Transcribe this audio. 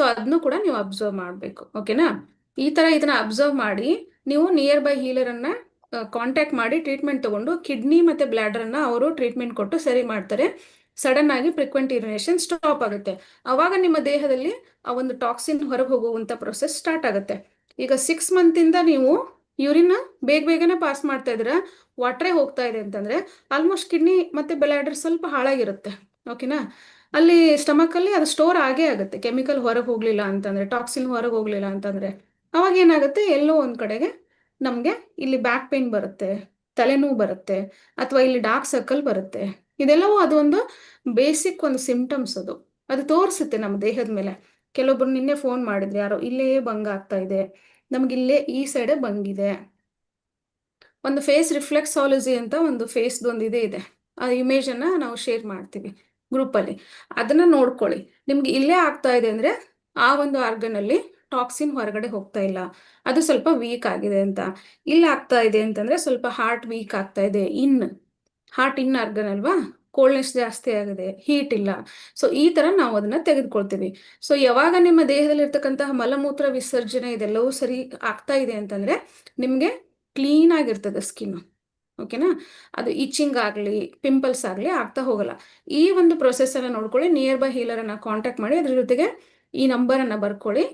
So ಅದನ್ನು ಕೂಡ ನೀವು ಅಬ್ಸರ್ವ್ ಮಾಡಬೇಕು ಓಕೆನಾ ಈ ತರ ಇದನ್ನ ಅಬ್ಸರ್ವ್ ಮಾಡಿ, ನೀವು ನಿಯರ್ ಬೈ ಹೀಲರ್ ಅನ್ನ ಕಾಂಟ್ಯಾಕ್ಟ್ ಮಾಡಿ ಟ್ರೀಟ್ಮೆಂಟ್ ತಗೊಂಡು ಕಿಡ್ನಿ ಮತ್ತೆ ಬ್ಲಾಡರ್ ಅನ್ನ ಅವರು ಟ್ರೀಟ್ಮೆಂಟ್ ಕೊಟ್ಟು ಸರಿ ಮಾಡ್ತಾರೆ. ಸಡನ್ ಆಗಿ ಫ್ರೀಕ್ವೆಂಟ್ ಯೂರಿನೇಷನ್ ಸ್ಟಾಪ್ ಆಗುತ್ತೆ. ಅವಾಗ ನಿಮ್ಮ ದೇಹದಲ್ಲಿ ಆ ಒಂದು ಟಾಕ್ಸಿನ್ ಹೊರಗೆ ಹೋಗುವಂತ ಪ್ರೊಸೆಸ್ ಸ್ಟಾರ್ಟ್ ಆಗುತ್ತೆ. ಈಗ ಸಿಕ್ಸ್ ಮಂತ್ ಇಂದ ನೀವು ಯೂರಿನ್ ಬೇಗ ಬೇಗನೆ ಪಾಸ್ ಮಾಡ್ತಾ ಇದ್ರ ವಾಟ್ರೇ ಹೋಗ್ತಾ ಇದೆ ಅಂತಂದ್ರೆ ಆಲ್ಮೋಸ್ಟ್ ಕಿಡ್ನಿ ಮತ್ತೆ ಬ್ಲಾಡರ್ ಸ್ವಲ್ಪ ಹಾಳಾಗಿರುತ್ತೆ ಓಕೆನಾ ಅಲ್ಲಿ ಸ್ಟಮಕ್ ಅಲ್ಲಿ ಅದು ಸ್ಟೋರ್ ಆಗೇ ಆಗುತ್ತೆ. ಕೆಮಿಕಲ್ ಹೊರಗೆ ಹೋಗ್ಲಿಲ್ಲ ಅಂತಂದ್ರೆ ಟಾಕ್ಸಿನ್ ಹೊರಗೆ ಹೋಗ್ಲಿಲ್ಲ ಅಂತಂದ್ರೆ, ಅವಾಗ ಏನಾಗುತ್ತೆ? ಎಲ್ಲೋ ಒಂದ್ ಕಡೆಗೆ ನಮ್ಗೆ ಇಲ್ಲಿ ಬ್ಯಾಕ್ ಪೇನ್ ಬರುತ್ತೆ, ತಲೆನೋವು ಬರುತ್ತೆ, ಅಥವಾ ಇಲ್ಲಿ ಡಾರ್ಕ್ ಸರ್ಕಲ್ ಬರುತ್ತೆ. ಇದೆಲ್ಲವೂ ಅದೊಂದು ಬೇಸಿಕ್ ಒಂದು ಸಿಂಪ್ಟಮ್ಸ್ ಅದು. ಅದು ತೋರಿಸುತ್ತೆ ನಮ್ಮ ದೇಹದ ಮೇಲೆ. ಕೆಲವೊಬ್ರು ನಿನ್ನೆ ಫೋನ್ ಮಾಡಿದ್ರು, ಯಾರೋ ಇಲ್ಲೇ ಭಂಗ ಆಗ್ತಾ ಇದೆ, ನಮ್ಗೆ ಇಲ್ಲೇ ಈ ಸೈಡೆ ಬಂಗಿದೆ ಒಂದು ಫೇಸ್ ರಿಫ್ಲೆಕ್ಸಾಲಜಿ ಅಂತ ಒಂದು ಫೇಸ್ದು ಒಂದು ಇದೇ. ಇದೆ ಆ ಇಮೇಜನ್ನು ನಾವು ಶೇರ್ ಮಾಡ್ತೀವಿ. ಗ್ರೂಪ್ ಅಲ್ಲಿ. ಅದನ್ನ ನೋಡ್ಕೊಳ್ಳಿ. ನಿಮ್ಗೆ ಇಲ್ಲೇ ಆಗ್ತಾ ಇದೆ ಅಂದ್ರೆ ಆ ಒಂದು ಆರ್ಗನ್ ಅಲ್ಲಿ ಟಾಕ್ಸಿನ್ ಹೊರಗಡೆ ಹೋಗ್ತಾ ಇಲ್ಲ. ಅದು ಸ್ವಲ್ಪ ವೀಕ್ ಆಗಿದೆ ಅಂತ. ಇಲ್ಲಿ ಆಗ್ತಾ ಇದೆ ಅಂತಂದ್ರೆ ಸ್ವಲ್ಪ ಹಾರ್ಟ್ ವೀಕ್ ಆಗ್ತಾ ಇದೆ. ಇನ್ ಹಾರ್ಟ್ ಇನ್ ಆರ್ಗನ್ ಅಲ್ವಾ? ಕೋಲ್ಡ್ನೆಸ್ ಜಾಸ್ತಿ ಆಗಿದೆ. ಹೀಟ್ ಇಲ್ಲ. ಸೊ ಈ ತರ ನಾವು ಅದನ್ನ ತೆಗೆದುಕೊಳ್ತೀವಿ. ಸೊ ಯಾವಾಗ ನಿಮ್ಮ ದೇಹದಲ್ಲಿ ಇರ್ತಕ್ಕಂತಹ ಮಲಮೂತ್ರ ವಿಸರ್ಜನೆ ಇದೆಲ್ಲವೂ ಸರಿ ಆಗ್ತಾ ಇದೆ ಅಂತಂದ್ರೆ ನಿಮ್ಗೆ ಕ್ಲೀನ್ ಆಗಿರ್ತದೆ ಸ್ಕಿನ್ ಓಕೆನಾ? ಅದು ಇಚ್ಚಿಂಗ್ ಆಗಲಿ ಪಿಂಪಲ್ಸ್ ಆಗಲಿ ಆಗ್ತಾ ಹೋಗಲ್ಲ. ಈ ಒಂದು ಪ್ರೊಸೆಸ್ ನೋಡ್ಕೊಳ್ಳಿ ನಿಯರ್ ಬೈ ಹೀಲರ್ ಅನ್ನ ಕಾಂಟ್ಯಾಕ್ಟ್ ಮಾಡಿ, ಅದ್ರ ಜೊತೆಗೆ ಈ ನಂಬರ್ ಅನ್ನ ಬರ್ಕೊಳ್ಳಿ.